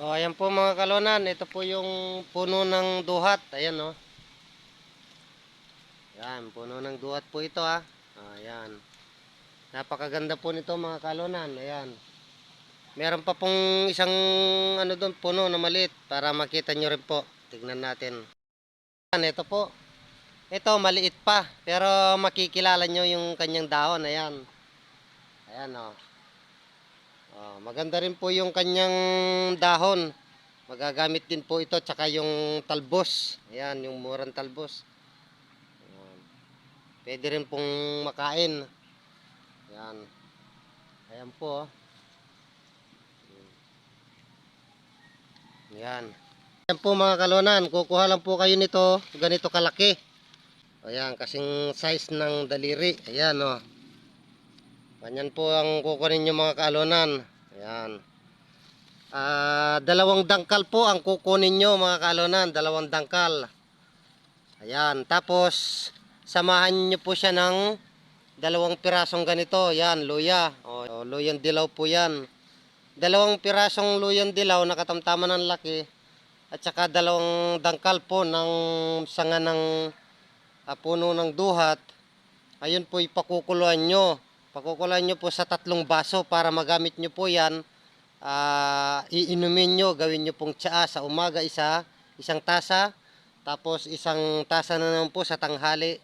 Oh, ayan po mga kalonan. Ito po yung puno ng duhat. Ayan oh. Yan, puno ng duhat po ito ah. Ayan. Napakaganda po nito mga kalonan. Ayan. Meron pa pong isang ano doon puno na maliit para makita nyo rin po. Tignan natin. Ayan, ito po. Ito maliit pa pero makikilala nyo yung kanyang dahon. Ayan. Ayan oh. Oh, maganda rin po yung kanyang dahon. Magagamit din po ito tsaka yung talbos. Ayan, yung murang talbos. Pwede rin pong makain. Ayan. Ayan po. oh. Ayan. Ayan po mga kalonan, kukuha lang po kayo nito, ganito kalaki. Ayan, kasing size ng daliri. Ayan oh. Ganyan po ang kukunin nyo mga kalonan. Ayan. Ah, dalawang dangkal po ang kukunin nyo mga kalonan. Dalawang dangkal. Ayan. Tapos, samahan nyo po siya ng dalawang pirasong ganito. Ayan, luya. O, o, luyang dilaw po yan. Dalawang pirasong luyang dilaw na katamtaman ng laki. At saka dalawang dangkal po ng sanga ng ah, puno ng duhat. Ayun po ipakukuluan nyo. Pakukuluan nyo po sa tatlong baso para magamit nyo po yan. Ah, iinumin nyo, gawin nyo pong tsaa sa umaga isa, isang tasa. Tapos isang tasa na naman po sa tanghali.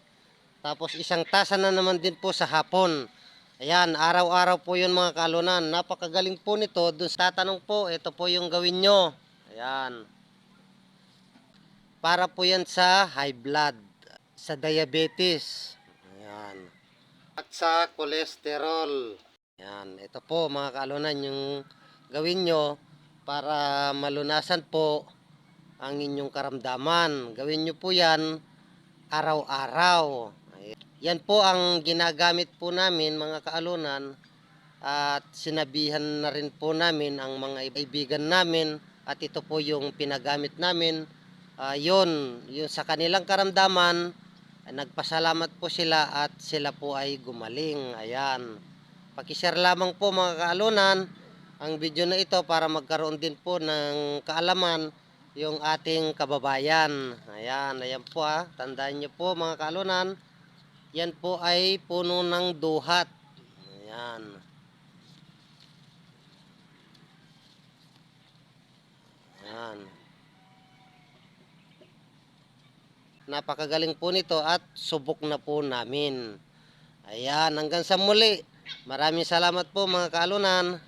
Tapos isang tasa na naman din po sa hapon. Ayan, araw-araw po yun mga kalunan. Napakagaling po nito. Doon sa tatanong po, ito po yung gawin nyo. Ayan. Para po yan sa high blood, sa diabetes. At sa cholesterol. Ayan. Ito po mga kalunan yung gawin nyo para malunasan po ang inyong karamdaman. Gawin nyo po yan araw-araw. Yan po ang ginagamit po namin mga kaalunan at sinabihan na rin po namin ang mga kaibigan namin at ito po yung pinagamit namin. Ah, yun, yung sa kanilang karamdaman, nagpasalamat po sila at sila po ay gumaling. Ayan. Pakishare lamang po mga kaalunan ang video na ito para magkaroon din po ng kaalaman yung ating kababayan. Ayan, ayan po ah. Tandaan nyo po mga kaalunan. Yan po ay puno ng duhat. Ayan. Ayan. Napakagaling po nito at subok na po namin. Ayan, hanggang sa muli. Maraming salamat po mga kaalunan.